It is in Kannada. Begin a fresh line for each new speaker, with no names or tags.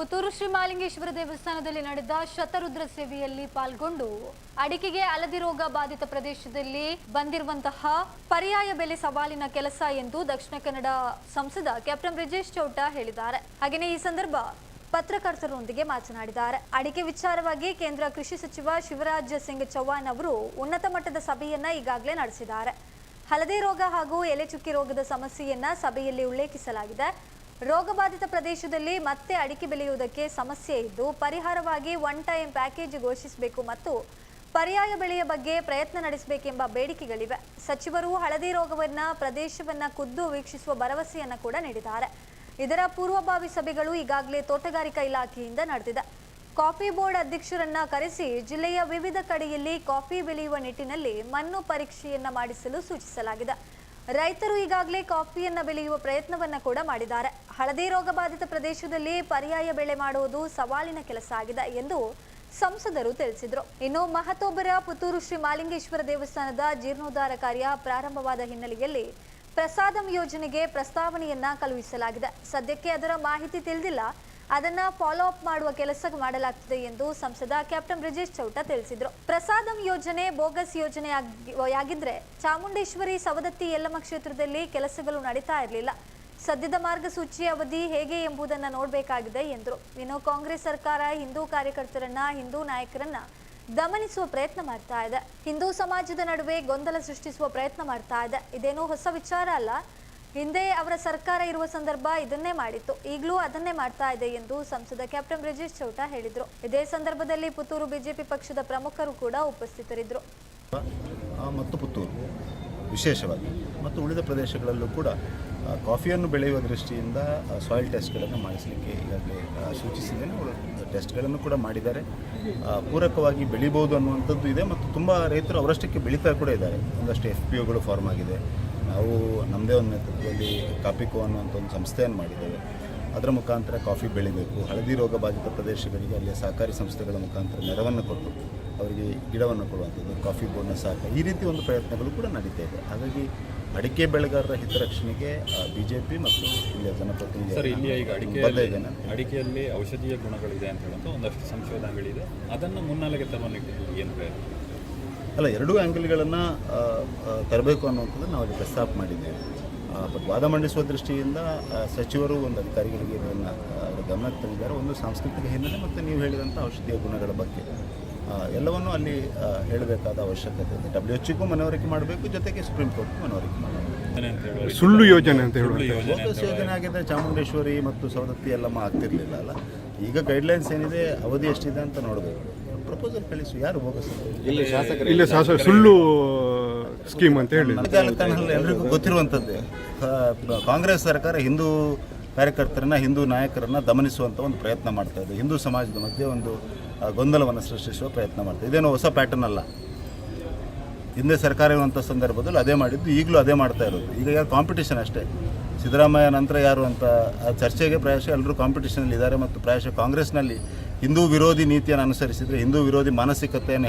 ಪುತ್ತೂರು ಶ್ರೀ ಮಾಲಿಂಗೇಶ್ವರ ದೇವಸ್ಥಾನದಲ್ಲಿ ನಡೆದ ಶತರುದ್ರ ಸೇವೆಯಲ್ಲಿ ಪಾಲ್ಗೊಂಡು ಅಡಿಕೆಗೆ ಹಳದಿ ರೋಗ ಬಾಧಿತ ಪ್ರದೇಶದಲ್ಲಿ ಬಂದಿರುವಂತಹ ಪರ್ಯಾಯ ಬೆಲೆ ಸವಾಲಿನ ಕೆಲಸ ಎಂದು ದಕ್ಷಿಣ ಕನ್ನಡ ಸಂಸದ ಕ್ಯಾಪ್ಟನ್ ಬ್ರಿಜೇಶ್ ಚೌಟ ಹೇಳಿದ್ದಾರೆ. ಹಾಗೆಯೇ ಈ ಸಂದರ್ಭ ಪತ್ರಕರ್ತರೊಂದಿಗೆ ಮಾತನಾಡಿದ್ದಾರೆ. ಅಡಿಕೆ ವಿಚಾರವಾಗಿ ಕೇಂದ್ರ ಕೃಷಿ ಸಚಿವ ಶಿವರಾಜ್ ಸಿಂಗ್ ಚೌಹಾಣ್ ಅವರು ಉನ್ನತ ಮಟ್ಟದ ಸಭೆಯನ್ನ ಈಗಾಗಲೇ ನಡೆಸಿದ್ದಾರೆ. ಹಳದಿ ರೋಗ ಹಾಗೂ ಎಲೆ ಚುಕ್ಕಿ ರೋಗದ ಸಮಸ್ಯೆಯನ್ನ ಸಭೆಯಲ್ಲಿ ಉಲ್ಲೇಖಿಸಲಾಗಿದೆ. ರೋಗಬಾಧಿತ ಪ್ರದೇಶದಲ್ಲಿ ಮತ್ತೆ ಅಡಿಕೆ ಬೆಳೆಯುವುದಕ್ಕೆ ಸಮಸ್ಯೆ ಇದ್ದು, ಪರಿಹಾರವಾಗಿ ಒನ್ ಟೈಮ್ ಪ್ಯಾಕೇಜ್ ಘೋಷಿಸಬೇಕು ಮತ್ತು ಪರ್ಯಾಯ ಬೆಳೆಯ ಬಗ್ಗೆ ಪ್ರಯತ್ನ ನಡೆಸಬೇಕೆಂಬ ಬೇಡಿಕೆಗಳಿವೆ. ಸಚಿವರು ಹಳದಿ ರೋಗವನ್ನ, ಪ್ರದೇಶವನ್ನ ಖುದ್ದು ವೀಕ್ಷಿಸುವ ಭರವಸೆಯನ್ನು ಕೂಡ ನೀಡಿದ್ದಾರೆ. ಇದರ ಪೂರ್ವಭಾವಿ ಸಭೆಗಳು ಈಗಾಗಲೇ ತೋಟಗಾರಿಕಾ ಇಲಾಖೆಯಿಂದ ನಡೆದಿದೆ. ಕಾಫಿ ಬೋರ್ಡ್ ಅಧ್ಯಕ್ಷರನ್ನ ಕರೆಸಿ ಜಿಲ್ಲೆಯ ವಿವಿಧ ಕಡೆಯಲ್ಲಿ ಕಾಫಿ ಬೆಳೆಯುವ ನಿಟ್ಟಿನಲ್ಲಿ ಮಣ್ಣು ಪರೀಕ್ಷೆಯನ್ನ ಮಾಡಿಸಲು ಸೂಚಿಸಲಾಗಿದೆ. ರೈತರು ಈಗಾಗಲೇ ಕಾಫಿಯನ್ನ ಬೆಳೆಯುವ ಪ್ರಯತ್ನವನ್ನ ಕೂಡ ಮಾಡಿದ್ದಾರೆ. ಹಳದಿ ರೋಗ ಬಾಧಿತ ಪ್ರದೇಶದಲ್ಲಿ ಪರ್ಯಾಯ ಬೆಳೆ ಮಾಡುವುದು ಸವಾಲಿನ ಕೆಲಸ ಆಗಿದೆ ಎಂದು ಸಂಸದರು ತಿಳಿಸಿದರು. ಇನ್ನು ಮಹತೋಬರ ಪುತ್ತೂರು ಶ್ರೀ ಮಾಲಿಂಗೇಶ್ವರ ದೇವಸ್ಥಾನದ ಜೀರ್ಣೋದ್ಧಾರ ಕಾರ್ಯ ಪ್ರಾರಂಭವಾದ ಹಿನ್ನೆಲೆಯಲ್ಲಿ ಪ್ರಸಾದಂ ಯೋಜನೆಗೆ ಪ್ರಸ್ತಾವನೆಯನ್ನ ಕಳುಹಿಸಲಾಗಿದೆ. ಸದ್ಯಕ್ಕೆ ಅದರ ಮಾಹಿತಿ ತಿಳಿದಿಲ್ಲ. ಅದನ್ನ ಫಾಲೋ ಅಪ್ ಮಾಡುವ ಕೆಲಸ ಮಾಡಲಾಗ್ತಿದೆ ಎಂದು ಸಂಸದ ಕ್ಯಾಪ್ಟನ್ ಬ್ರಿಜೇಶ್ ಚೌಟ ತಿಳಿಸಿದ್ರು. ಪ್ರಸಾದಂ ಯೋಜನೆ ಬೋಗಸ್ ಯೋಜನೆ ಆಗಿ- ಆಗಿದ್ರೆ ಚಾಮುಂಡೇಶ್ವರಿ ಸವದತ್ತಿ ಯಲ್ಲಮ್ಮ ಕ್ಷೇತ್ರದಲ್ಲಿ ಕೆಲಸಗಳು ನಡೀತಾ ಇರಲಿಲ್ಲ. ಸದ್ಯದ ಮಾರ್ಗಸೂಚಿ ಅವಧಿ ಹೇಗೆ ಎಂಬುದನ್ನು ನೋಡಬೇಕಾಗಿದೆ ಎಂದರು. ಇನ್ನು ಕಾಂಗ್ರೆಸ್ ಸರ್ಕಾರ ಹಿಂದೂ ಕಾರ್ಯಕರ್ತರನ್ನ, ಹಿಂದೂ ನಾಯಕರನ್ನ ದಮನಿಸುವ ಪ್ರಯತ್ನ ಮಾಡ್ತಾ ಇದೆ. ಹಿಂದೂ ಸಮಾಜದ ನಡುವೆ ಗೊಂದಲ ಸೃಷ್ಟಿಸುವ ಪ್ರಯತ್ನ ಮಾಡ್ತಾ ಇದೆ. ಇದೇನೋ ಹೊಸ ವಿಚಾರ ಅಲ್ಲ. ಹಿಂದೆ ಅವರ ಸರ್ಕಾರ ಇರುವ ಸಂದರ್ಭ ಇದನ್ನೇ ಮಾಡಿತ್ತು. ಈಗಲೂ ಅದನ್ನೇ ಮಾಡ್ತಾ ಇದೆ ಎಂದು ಸಂಸದ ಕ್ಯಾಪ್ಟನ್ ಬ್ರಿಜೇಶ್ ಚೌಟ ಹೇಳಿದರು. ಇದೇ ಸಂದರ್ಭದಲ್ಲಿ ಪುತ್ತೂರು ಬಿಜೆಪಿ ಪಕ್ಷದ ಪ್ರಮುಖರು ಕೂಡ ಉಪಸ್ಥಿತರಿದ್ದರು.
ಮತ್ತು ಪುತ್ತೂರು, ವಿಶೇಷವಾಗಿ. ಮತ್ತು ಉಳಿದ ಪ್ರದೇಶಗಳಲ್ಲೂ ಕೂಡ ಕಾಫಿಯನ್ನು ಬೆಳೆಯುವ ದೃಷ್ಟಿಯಿಂದ ಸಾಯಿಲ್ ಟೆಸ್ಟ್ಗಳನ್ನು ಮಾಡಿಸಲಿಕ್ಕೆ ಈಗಾಗಲೇ ಸೂಚಿಸಿದ್ದೇನೆ ಟೆಸ್ಟ್ಗಳನ್ನು ಕೂಡ ಮಾಡಿದ್ದಾರೆ. ಪೂರಕವಾಗಿ ಬೆಳಿಬೋದು ಅನ್ನುವಂಥದ್ದು ಇದೆ. ಮತ್ತು ತುಂಬ ರೈತರು ಅವರಷ್ಟಕ್ಕೆ ಬೆಳೀತಾ ಕೂಡ ಇದ್ದಾರೆ. ಒಂದಷ್ಟು ಎಫ್ ಪಿ ಒಗಳು ಫಾರ್ಮ್ ಆಗಿದೆ. ನಾವು ನಮ್ಮದೇ ಒಂದು ನೇತೃತ್ವದಲ್ಲಿ ಕಾಪಿಕೋ ಅನ್ನುವಂಥ ಒಂದು ಸಂಸ್ಥೆಯನ್ನು ಮಾಡಿದ್ದೇವೆ. ಅದರ ಮುಖಾಂತರ ಕಾಫಿ ಬೆಳಿಬೇಕು. ಹಳದಿ ರೋಗ ಬಾಧಿತ ಪ್ರದೇಶಗಳಿಗೆ ಅಲ್ಲಿಯ ಸಹಕಾರಿ ಸಂಸ್ಥೆಗಳ ಮುಖಾಂತರ ನೆರವನ್ನು ಕೊಟ್ಟು ಅವರಿಗೆ ಗಿಡವನ್ನು ಕೊಡುವಂಥದ್ದು ಕಾಫಿ ಬೋರ್ಡ್ನ ಸಾಕ ಈ ರೀತಿ ಒಂದು ಪ್ರಯತ್ನಗಳು ಕೂಡ ನಡೀತಾ ಇದೆ. ಹಾಗಾಗಿ ಅಡಿಕೆ ಬೆಳೆಗಾರರ ಹಿತರಕ್ಷಣೆಗೆ ಬಿ ಜೆ ಪಿ ಮತ್ತು ಇಲ್ಲಿಯ ಜನಪ್ರತಿನಿಧಿ
ಅಡಿಕೆಯಲ್ಲಿ ಔಷಧೀಯ ಗುಣಗಳಿದೆ ಅಂತ ಹೇಳುವಂಥ ಒಂದಷ್ಟು ಸಂಶೋಧನೆಗಳಿದೆ. ಅದನ್ನು ಮುನ್ನೆಲೆಗೆ ತರುವ ನಿಟ್ಟಿನಲ್ಲಿ ಏನು ಪ್ರಯತ್ನ?
ಅಲ್ಲ ಎರಡೂ ಆ್ಯಂಗಲ್ಗಳನ್ನು ತರಬೇಕು ಅನ್ನುವಂಥದ್ದು ನಾವು ಅಲ್ಲಿ ಪ್ರಸ್ತಾಪ ಮಾಡಿದ್ದೇವೆ. ಬಟ್ ವಾದ ಮಂಡಿಸುವ ದೃಷ್ಟಿಯಿಂದ ಸಚಿವರು ಒಂದು ಅಧಿಕಾರಿಗಳಿಗೆ ಇದನ್ನು ಅವರ ಗಮನಕ್ಕೆ ತಂದಿದ್ದಾರೆ. ಒಂದು ಸಾಂಸ್ಕೃತಿಕ ಹಿನ್ನೆಲೆ ಮತ್ತು ನೀವು ಹೇಳಿದಂಥ ಔಷಧೀಯ ಗುಣಗಳ ಬಗ್ಗೆ. ಎಲ್ಲವನ್ನೂ ಅಲ್ಲಿ ಹೇಳಬೇಕಾದ ಅವಶ್ಯಕತೆ ಇದೆ. ಡಬ್ಲ್ಯೂ ಎಚ್ಗೂ ಮನವರಿಕೆ ಮಾಡಬೇಕು ಜೊತೆಗೆ ಸುಪ್ರೀಂ ಕೋರ್ಟ್ಗೂ ಮನವರಿಕೆ ಮಾಡಬೇಕು.
ಸುಳ್ಳು ಯೋಜನೆ ಅಂತ ಹೇಳಿ
ಯೋಜನೆ
ಆಗಿದ್ದರೆ ಚಾಮುಂಡೇಶ್ವರಿ ಮತ್ತು ಸವದತ್ತಿ ಎಲ್ಲಮ್ಮ ಆಗ್ತಿರಲಿಲ್ಲ ಅಲ್ಲ. ಈಗ ಗೈಡ್ಲೈನ್ಸ್ ಏನಿದೆ ಅವಧಿ ಎಷ್ಟಿದೆ ಅಂತ ನೋಡಬೇಕು. ಪ್ರಪೋಸಲ್ ಕಳಿಸು ಯಾರು
ಇಲ್ಲ ಶಾಸಕ ಸುಳ್ಳು ಸ್ಕೀಮ್ ಅಂತ ಹೇಳಿ.
ಎಲ್ರಿಗೂ ಗೊತ್ತಿರುವಂಥದ್ದೇ. ಕಾಂಗ್ರೆಸ್ ಸರ್ಕಾರ ಹಿಂದೂ ಕಾರ್ಯಕರ್ತರನ್ನ ಹಿಂದೂ ನಾಯಕರನ್ನ ದಮನಿಸುವಂಥ ಒಂದು ಪ್ರಯತ್ನ ಮಾಡ್ತಾ ಇದೆ. ಹಿಂದೂ ಸಮಾಜದ ಮಧ್ಯೆ ಒಂದು ಗೊಂದಲವನ್ನು ಸೃಷ್ಟಿಸುವ ಪ್ರಯತ್ನ ಮಾಡ್ತಾ ಇದೆ. ಇದೇನೋ ಹೊಸ ಪ್ಯಾಟರ್ನ್ ಅಲ್ಲ. ಹಿಂದೆ ಸರ್ಕಾರ ಇರುವಂಥ ಸಂದರ್ಭದಲ್ಲಿ ಅದೇ ಮಾಡಿದ್ದು ಈಗಲೂ ಅದೇ ಮಾಡ್ತಾ ಇರೋದು. ಈಗ ಯಾರು ಕಾಂಪಿಟೇಷನ್ ಅಷ್ಟೇ. ಸಿದ್ದರಾಮಯ್ಯ ನಂತರ ಯಾರು ಅಂತ ಆ ಚರ್ಚೆಗೆ ಪ್ರಾಯಶಃ ಎಲ್ಲರೂ ಕಾಂಪಿಟೇಷನಲ್ಲಿ ಇದ್ದಾರೆ ಮತ್ತು ಪ್ರಾಯಶಃ ಕಾಂಗ್ರೆಸ್ನಲ್ಲಿ ಹಿಂದೂ ವಿರೋಧಿ ನೀತಿಯನ್ನು ಅನುಸರಿಸಿದರೆ ಹಿಂದೂ ವಿರೋಧಿ ಮಾನಸಿಕತೆಯನ್ನು